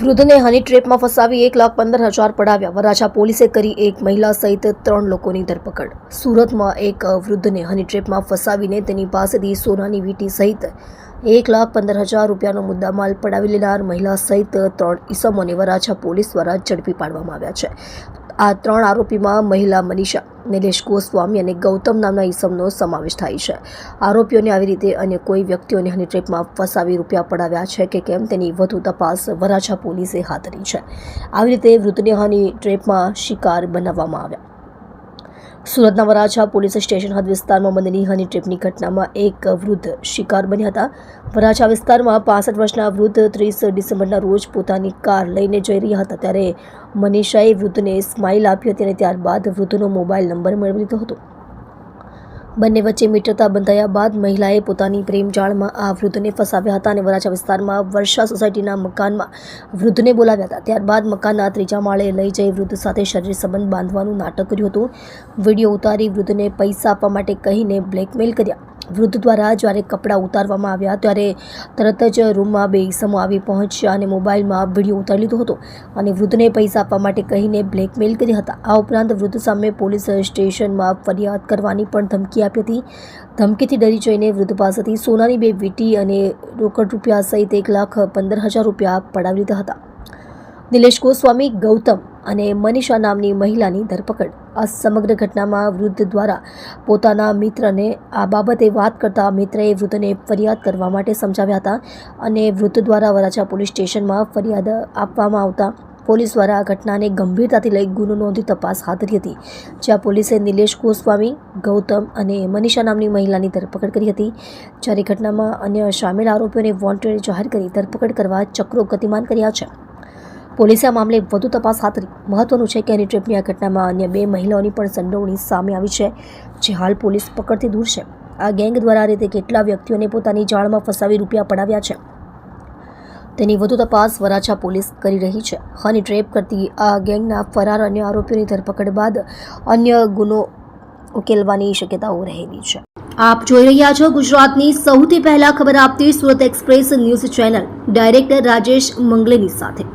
વૃદ્ધને હની ટ્રેપમાં ફસાવી એક લાખ પંદર હજાર પડાવ્યા. વરાછા પોલીસે કરી એક મહિલા સહિત ત્રણ લોકોની ધરપકડ. સુરતમાં એક વૃદ્ધને હની ટ્રેપમાં ફસાવીને તેની પાસેથી સોનાની વીંટી સહિત એક લાખ પંદર હજાર રૂપિયાનો મુદ્દામાલ પડાવી લેનાર મહિલા સહિત ત્રણ ઇસમોને વરાછા પોલીસ દ્વારા ઝડપી પાડવામાં આવ્યા છે. આ ત્રણ આરોપીમાં મહિલા મનીષા, નિલેશ ગોસ્વામી અને ગૌતમ નામના ઈસમનો સમાવેશ થાય છે. આરોપીઓને આવી રીતે અન્ય કોઈ વ્યક્તિઓને હની ટ્રેપમાં ફસાવી રૂપિયા પડાવ્યા છે કે કેમ તેની વધુ તપાસ વરાછા પોલીસે હાથ ધરી છે. આવી રીતે વૃદ્ધને હની ટ્રેપમાં શિકાર બનાવવામાં આવ્યા. સુરતના વરાછા પોલીસ સ્ટેશન હદ વિસ્તારમાં બનેલી હની ટ્રીપની ઘટનામાં એક વૃદ્ધ શિકાર બન્યા હતા. વરાછા વિસ્તારમાં પાસઠ વર્ષના વૃદ્ધ ત્રીસ ડિસેમ્બરના રોજ પોતાની કાર લઈને જઈ રહ્યા હતા ત્યારે મનીષાએ વૃદ્ધને સ્માઇલ આપી હતી અને ત્યારબાદ વૃદ્ધનો મોબાઈલ નંબર મેળવી લીધો હતો. બંને વચ્ચે મિત્રતા બંધાયા બાદ મહિલાએ પોતાની પ્રેમજાળમાં આ વૃદ્ધને ફસાવ્યા હતા અને વરાછા વિસ્તારમાં વર્ષા સોસાયટીના મકાનમાં વૃદ્ધને બોલાવ્યા હતા. ત્યારબાદ મકાનના ત્રીજા માળે લઈ જઈ વૃદ્ધ સાથે શરીર સંબંધ બાંધવાનું નાટક કર્યું હતું. વીડિયો ઉતારી વૃદ્ધને પૈસા આપવા માટે કહીને બ્લેકમેલ કર્યા. વૃદ્ધ દ્વારા જ્યારે કપડાં ઉતારવામાં આવ્યા ત્યારે તરત જ રૂમમાં બે ઈસમો આવી પહોંચ્યા અને મોબાઈલમાં વીડિયો ઉતારી લીધો હતો અને વૃદ્ધને પૈસા આપવા માટે કહીને બ્લેકમેલ કર્યા હતા. આ ઉપરાંત વૃદ્ધ સામે પોલીસ સ્ટેશનમાં ફરિયાદ કરવાની પણ ધમકી આપી હતી. ધમકીથી ડરી જઈને વૃદ્ધ પાસેથી સોનાની બે વીટી અને રોકડ રૂપિયા સહિત એક લાખ પંદર હજાર રૂપિયા પડાવી લીધા હતા. નિલેશ ગોસ્વામી ગૌતમ અને મનીષા નામની મહિલાની ધરપકડ. આ સમગ્ર ઘટનામાં વૃદ્ધ દ્વારા પોતાના મિત્રને આ બાબતે વાત કરતા મિત્રએ વૃદ્ધને ફરિયાદ કરવા માટે સમજાવ્યા હતા અને વૃદ્ધ દ્વારા વરાછા પોલીસ સ્ટેશનમાં ફરિયાદ આપવામાં આવતા પોલીસ દ્વારા આ ઘટનાને ગંભીરતાથી લઈ ગુનો નોંધી તપાસ હાથ ધરી હતી, જ્યાં પોલીસે નિલેશ ગોસ્વામી ગૌતમ અને મનીષા નામની મહિલાની ધરપકડ કરી હતી. જ્યારે ઘટનામાં અન્ય સામેલ આરોપીઓને વોન્ટેડ જાહેર કરી ધરપકડ કરવા ચક્રો ગતિમાન કર્યા છે. પોલીસે આ મામલે વધુ તપાસ હાથ ધરી. મહત્વનું છે કે એની ટ્રીપની આ ઘટનામાં અન્ય બે મહિલાઓની પણ સંડોવણી સામે આવી છે, જે હાલ પોલીસ પકડથી દૂર છે. આ ગેંગ દ્વારા આ રીતે કેટલા વ્યક્તિઓને પોતાની જાળમાં ફસાવી રૂપિયા પડાવ્યા છે? તેની વધુ તપાસ વરાછા પોલીસ કરી રહી છે. હની ટ્રેપ કરતી આ ગેંગના ફરાર અન્ય આરોપીઓની ધરપકડ બાદ અન્ય ગુનો ઉકેલવાની શક્યતાઓ રહેલી છે. આપ જોઈ રહ્યા છો ગુજરાતની સૌથી પહેલા ખબર આપતી Surat express news channel. Director Rajesh મંગલેની સાથે.